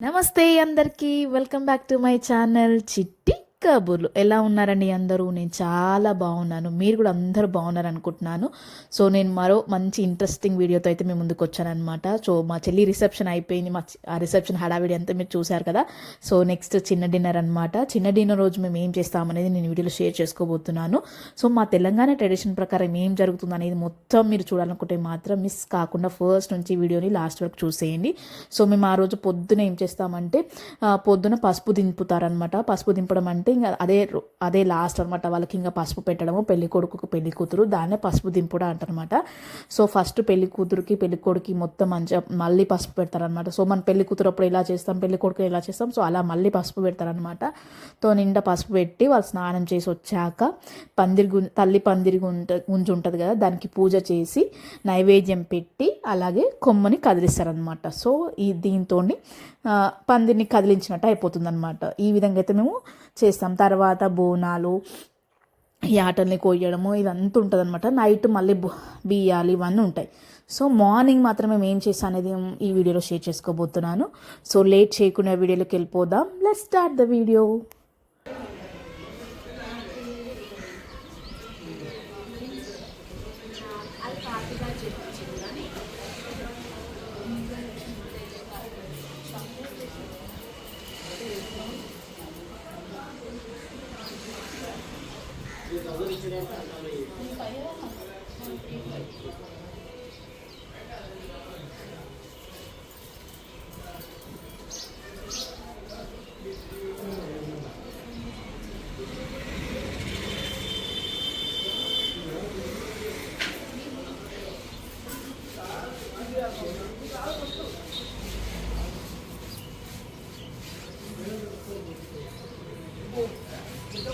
నమస్తే అందరికీ welcome back to my channel Chitti. Kaburlu. ఎలా ఉన్నారండి అందరూ? నేను చాలా బాగున్నాను. మీరు కూడా అందరూ బాగున్నారు అనుకుంటున్నాను సో నేను మరో మంచి ఇంట్రెస్టింగ్ వీడియోతో అయితే మేము ముందుకు వచ్చానమాట సో మా చెల్లి రిసెప్షన్ అయిపోయింది. మా ఆ రిసెప్షన్ హడావిడి అంతా మీరు చూశారు కదా. సో నెక్స్ట్ చిన్న డిన్నర్ అనమాట చిన్న డిన్నర్ రోజు మేము ఏం చేస్తామనేది నేను వీడియోలో షేర్ చేసుకోబోతున్నాను. సో మా తెలంగాణ ట్రెడిషన్ ప్రకారం ఏం జరుగుతుంది అనేది మొత్తం మీరు చూడాలనుకుంటే మాత్రం మిస్ కాకుండా ఫస్ట్ నుంచి వీడియోని లాస్ట్ వరకు చూసేయండి. సో మేము ఆ రోజు పొద్దున ఏం చేస్తామంటే పొద్దున పసుపు దింపుతారనమాట పసుపు దింపడం అంటే అంటే ఇంకా అదే అదే లాస్ట్ అనమాట వాళ్ళకి ఇంకా పసుపు పెట్టడము పెళ్ళి కొడుకుకు పెళ్ళి కూతురు దాన్నే పసుపు దింపుడు అంటారనమాట సో ఫస్ట్ పెళ్ళి కూతురుకి పెళ్ళి కొడుకు మొత్తం మంచిగా మళ్ళీ పసుపు పెడతారనమాట సో మన పెళ్ళి కూతురు అప్పుడు ఎలా చేస్తాం పెళ్ళి కొడుకు ఎలా చేస్తాం సో అలా మళ్ళీ పసుపు పెడతారనమాట తో నిండా పసుపు పెట్టి వాళ్ళు స్నానం చేసి వచ్చాక పందిరి గు తల్లి పందిరి గుంట గుంజు ఉంటుంది కదా దానికి పూజ చేసి నైవేద్యం పెట్టి అలాగే కొమ్మని కదిలిస్తారనమాట సో ఈ దీంతో పందిరిని కదిలించినట్టు అయిపోతుంది అనమాట ఈ విధంగా అయితే మేము చేస్తాం. తర్వాత బోనాలు ఈ ఆటల్ని కొయ్యడము ఇదంతా ఉంటుంది అనమాట నైట్ మళ్ళీ బియ్యాలు ఇవన్నీ ఉంటాయి. సో మార్నింగ్ మాత్రం మేము ఏం చేస్తాం అనేది ఈ వీడియోలో షేర్ చేసుకోబోతున్నాను. సో లేట్ చేయకుండా వీడియోలోకి వెళ్ళిపోదాం. లెట్ స్టార్ట్ ద వీడియో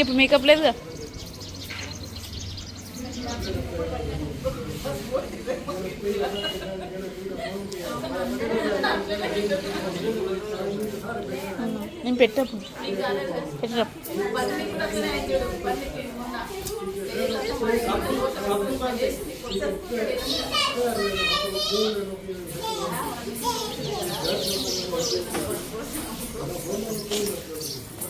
పోయిరు నువ్వు నీకు ఇప్పుడు మేకప్ లేదుగా నేను పెట్టప్పుడు పెట్టరా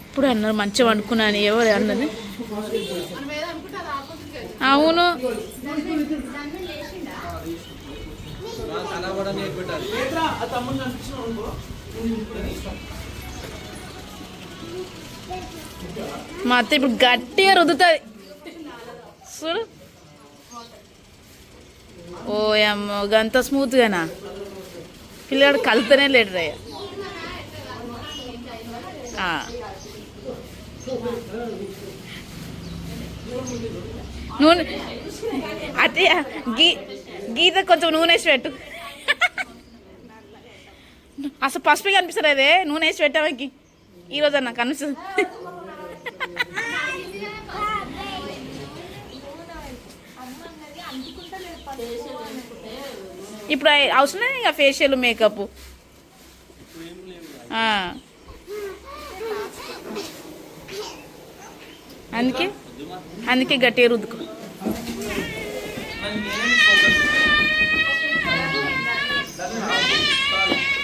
ఇప్పుడు అన్నారు మంచిగా అనుకున్నాను ఎవరు అన్నది? అవును. మా అత్త ఇప్పుడు గట్టిగా రుద్దుతుంది. చూడు. ఓ అమ్మ గంత స్మూత్గానా పిల్లగాడు కలుతనే లేడు రయ్యా నూనె. అదే గీ గీత కొంచెం నూనె వేసి పెట్టు. అసలు పసుపు కనిపిస్తుంది అదే నూనె వేసి పెట్టామకి ఈరోజు అన్న కనిపిస్తుంది ఇప్పుడు అవసరం లేదు ఇక ఫేషియల్ మేకప్ అందుకే? అందుకే గట్టిగా రుద్దుకో.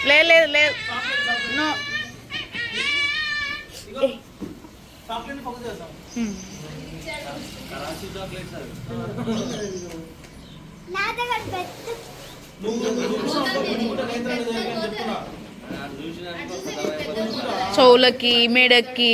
లేదు లేదు లేదు. Hmm. చెవులకి మెడకి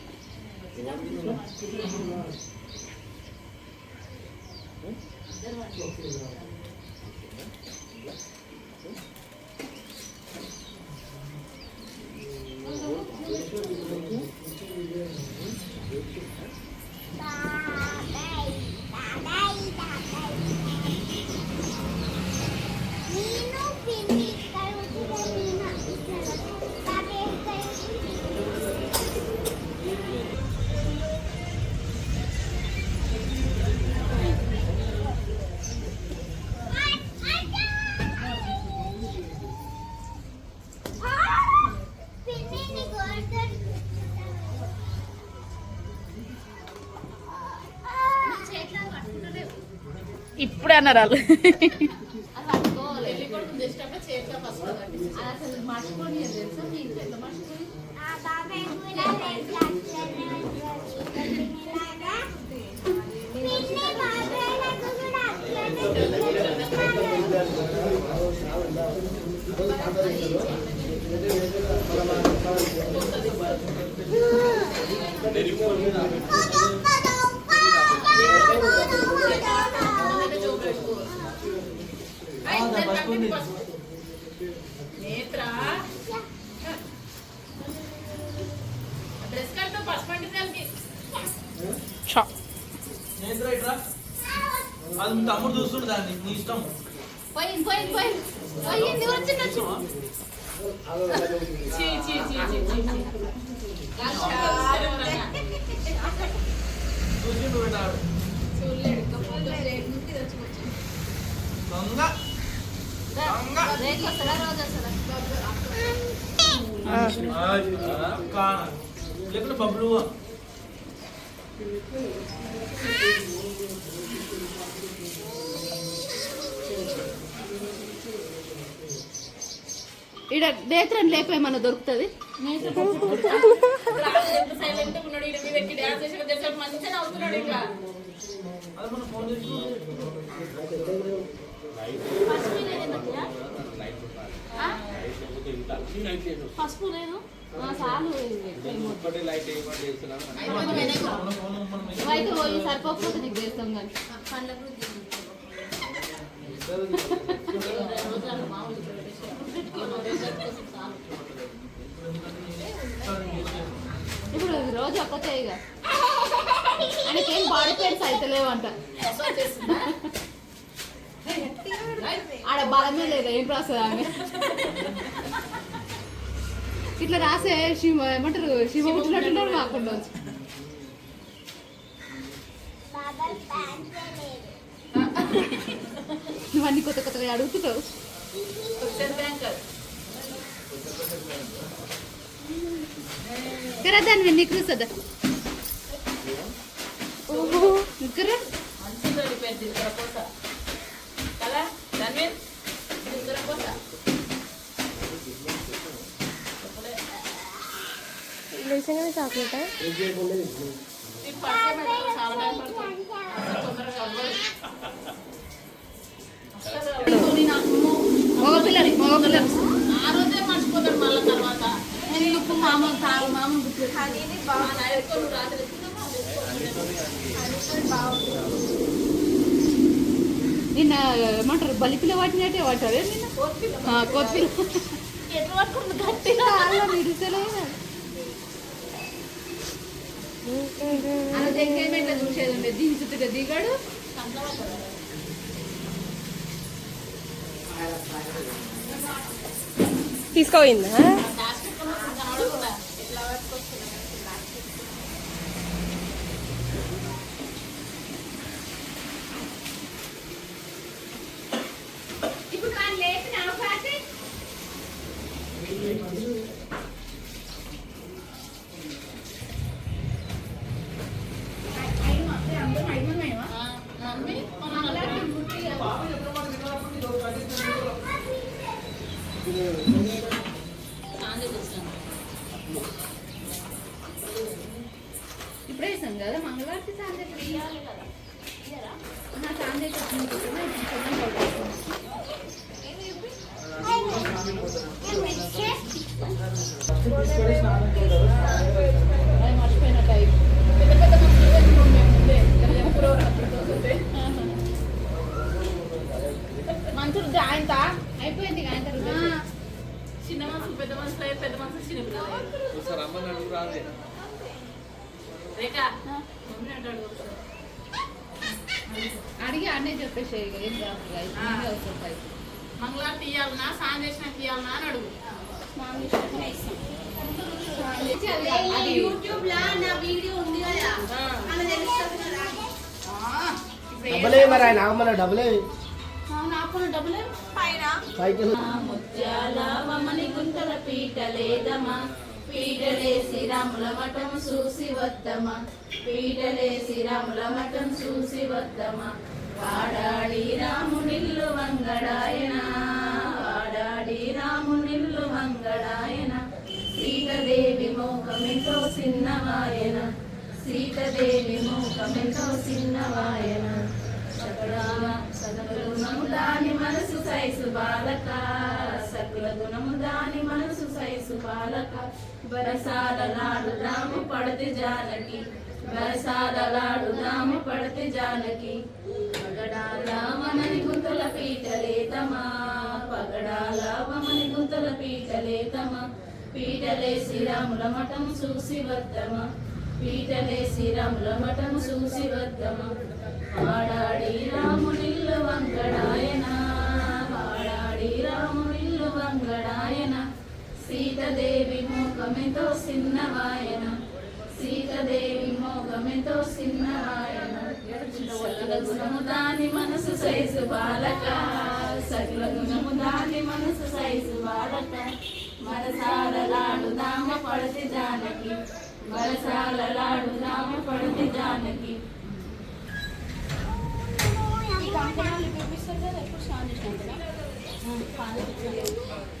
చూసి. బాబాయ్, ఇప్పుడే అన్నారు వాళ్ళు ఆ బాబాయ్ కూడా రెండు అట్లనే ఉంటుంది. పిన్నిలాగా. పిన్ని బాబాయ్లకు కూడా అట్లనే ఉంటుంది. షా నేత్ర ఇట్రా అది చూస్తుండు దాన్ని నీ ఇష్టం. పోయింది పోయింది పోయింది పోయింది వచ్చింది చూసావా? చీ చీ చీ చీ చూసిండు పెట్టాడు చూడలేడు దొంగ. దొంగ. వస్తారా రోజు వస్తారా బబ్బులు ఇక్కడ నేత్రం లేపేమన్నా దొరుకుతుంది? పసుపు లేదు. సరిపోకపోతే నీకు చేస్తాం కానీ. ఇప్పుడు రోజు ఒక్కతే ఇక ఆయనకేం బాడీ పెయిన్స్ అవుతలేవంట ఆడ బలమే లేదు? ఏం రాస్తుంది ఆమె? ఇట్లా రాసే శివ ఏమంటారు? శివ పుట్టినట్టున్నాడు మాకుండా వచ్చి బాబాయ్ ప్యాంటే లేదు. నువ్వు అన్ని కొత్త కొత్తగా అడుగుతున్నావు కదా దాన్ని నీకు వస్తుందా ఇక్కడ మంచిగా పెద్ద ఆ రోజే మర్చిపోతాడు మళ్ళీ తర్వాత ఎందుకు మామ తాగు మామ నిన్న ఏమంటారు బలిపిల్ల వాటినట్టే పట్టారు నిన్న? ఆ, ఎట్లా గట్టిగా అలా విడిసలేదు అలా చూసేది ఉండే? దించుతుంటే దిగాడు. తీసుకోపోయిందా ఇప్పుడు కానీ లేచిన అవకాశం సాంద్రత వచ్చినాం ఇప్పుడే వేసాం కదా మంగళవారికి సాంద్రత వేయాలి కదా నా సాంద్రత వచ్చింది కదా ఇప్పుడు చూద్దాం పడుతుంది అది మర్చిపోయిన టైం పెద్ద పెద్ద మనుషులు వేసినాం మేము ముందే ఎప్పుడు మంచులు జాయింతా అయిపోయింది ఆయన చిన్న మనుషులు పెద్ద మనుషులు అయ్యి పెద్ద మనుషులు చిన్న పిల్లలు ఒకసారి అమ్మని అడుగు రాదే రేఖ మమ్మీ అంటాడు అడిగి అన్నీ చెప్పేసి ఏం కాదు మంగళవారం తీయాలనా? స్నానం చేసిన తీయాలనా అని అడుగు. అది యూట్యూబ్ లా నా వీడియో ఉంది కదా మరి ఆయన పైన. పైకి. ముత్యాల మమ్మని గుంతల పీట లేదమా పీటలేసి రాముల మఠం చూసి వద్దమా పీటలేసి రాముల మఠం చూసి వద్దమా వాడాడి రామునిల్లు వంగడాయన వాడాడి రామునిల్లు వంగడాయన సీతదేవి మోకమెంతో చిన్నవాయన సీతదేవి మోకమెంతో చిన్నవాయన. సకలామ సకల గుణము దాని మనసు సైసు బాలక. సకల గుణము దాని మనసు సైసు పాలక. బరసాల నాడు రాము పడతి జానకి. బరసాల నాడు రాము పడతి జానకి. పగడాల మనని గుంతల పీటలేతమా పగడాల మమని గుంతల పీటలేతమా పీటలేసి రాముల మఠం చూసి వద్దమా పీటలేసి రాముల మఠం చూసి వద్దమా ఆడాడి రామునిల్లు వంకడాయ సీతదేవి మోగమితో సిన్నవాయన సీతదేవి మోగమితో సిన్నవాయన సకల గుణము దాని మనసు సైజు బాలక. సగుల గుణము దాని మనసు సైజు బాలక. మరసాలలాడు దామ పడతి జానకి. మరసాలలాడు దామ పడతి జానకి. ఈ కంకణాలు చూపిస్తారు కదా ఎప్పుడు స్నానం చేసినాం కదా పాలు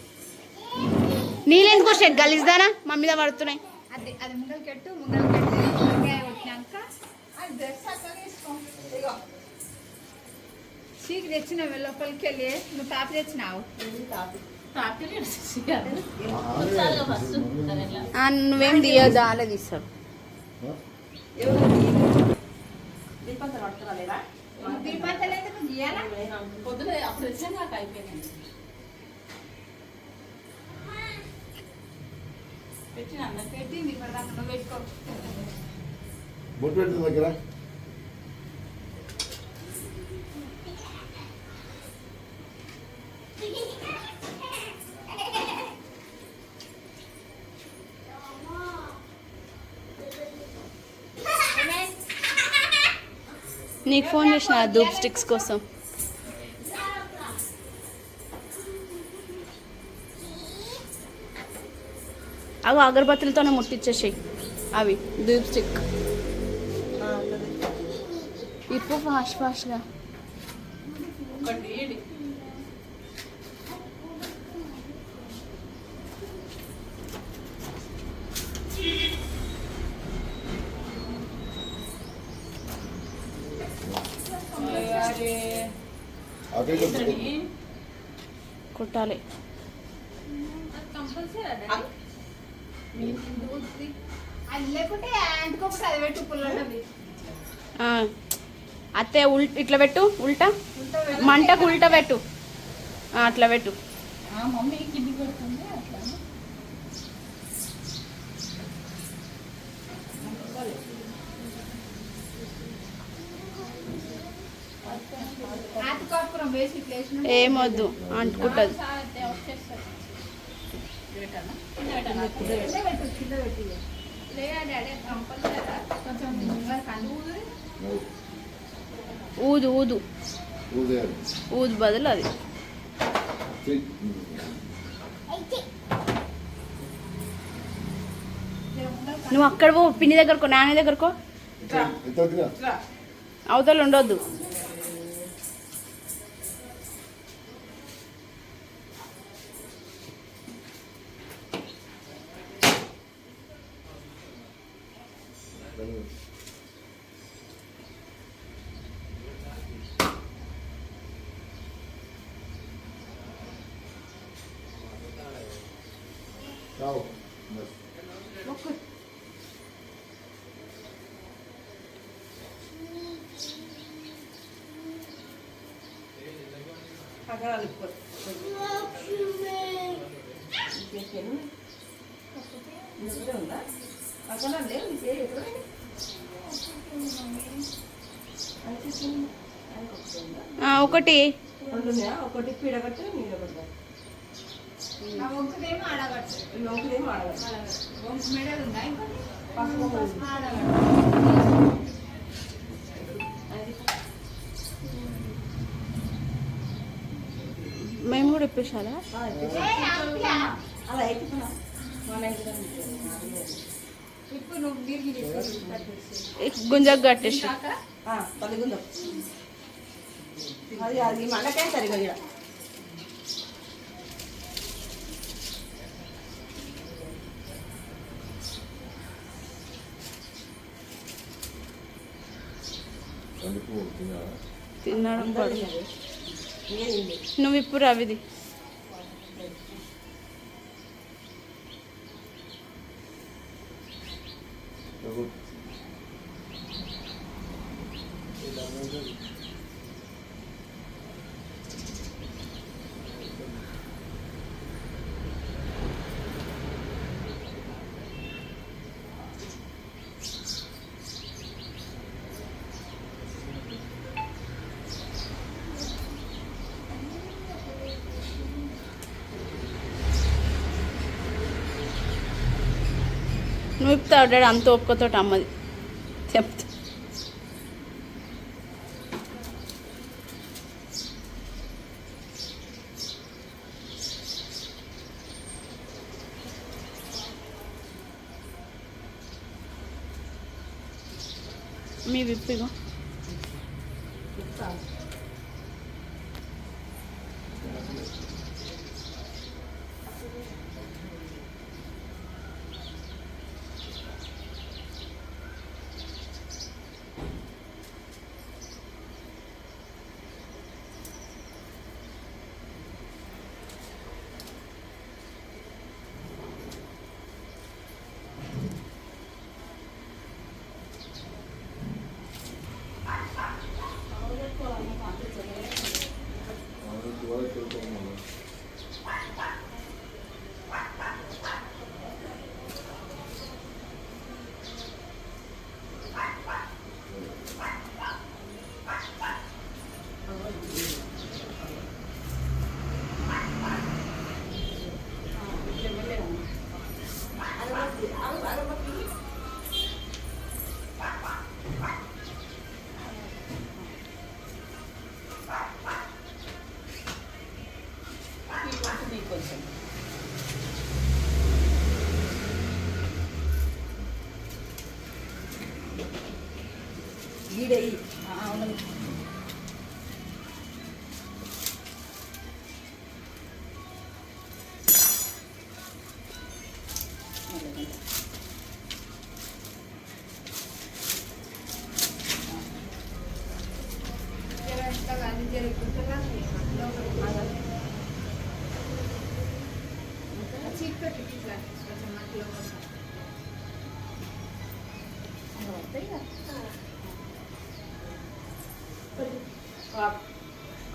నీళ్ళెందుకు వచ్చాయి గలీజ్దానా? మా మీద పడుతున్నాయి. అది అది చెట్టు ముందర చెట్టు వంకాయ వచ్చినాక అది డ్రెస్ అట్లా తీసుకో ఇగో చీకి తెచ్చిన లోపలికి వెళ్ళి నువ్వు తాపి తెచ్చినావు? నువ్వేం తీయొద్దా? అలా అయితే నువ్వు తీయాలా? పొద్దున అప్పుడు వచ్చినా నాకు అయిపోయింది పెట్టినా పెట్టింది ఇప్పుడు దాకా నువ్వు పెట్టుకో బొట్టు పెట్టిన దగ్గర. నీకు ఫోన్ చేసిన ధూప్ స్టిక్స్ కోసం. అవి అగరబత్తులతోనే ముట్టించేసాయి అవి ధూప్ స్టిక్. ఇప్పుడు ఫాస్ట్ ఫాస్ట్గా ఒకటి అదే కొట్టాలి అది లేకుంటే అంటుకోకపోతే అది పెట్టు పుల్లడవి ఆ. అత్తే ఉల్ ఇట్లా పెట్టు ఉల్టా? మంటకు ఉల్టా పెట్టు. అట్లా పెట్టు. ఏమొద్దు అంటుకుంటుంది. లేదా కొంచెం. ఊదు ఊదు. ఊదు. బదులు అది. నువ్వు అక్కడ పో పిన్ని దగ్గరకో నాన్న దగ్గరకో అవతల ఉండొద్దు. ఒకటి. ఒకటి పీడగట్టు ఆడగట్టు. ఆడగట్టు. మెడలు ఉందా ఇంకోటి ఆడగట్టు. మేము కూడా ఇప్పించాలా? అలా అయితే గుంజకు కట్టేసి. అది అది మనకే సరిగా ఇక్కడ తిన్నాడు నువ్వు ఇప్పుడు రవిది నాకు నువ్వు ఇప్పుతావు డాడీ అంత ఒప్పుకోతోటి అమ్మది. చెప్తా. మీ విప్పిగో I don't know.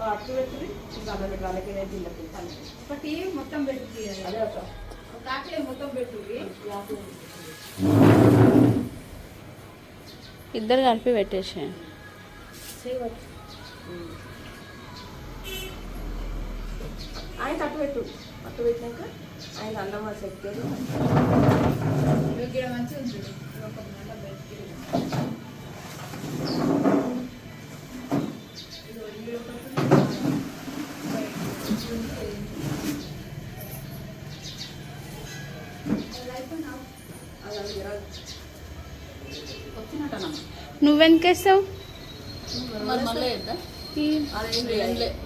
అట్టు పెట్టుకుని ఇంకా అలా పెట్టి వాళ్ళకి జిల్లకు ఒకటి మొత్తం పెట్టి అదే ఒక ఒక ఆకలి మొత్తం పెట్టు ఇద్దరు కలిపి పెట్టేసి ఆయన తట్టు పెట్టు అట్టు పెట్టినాక ఆయన అన్నమ్మ వచ్చినట్టనమ్మా నువ్వెందుకేస్తావు మళ్ళీ అదేం ఏం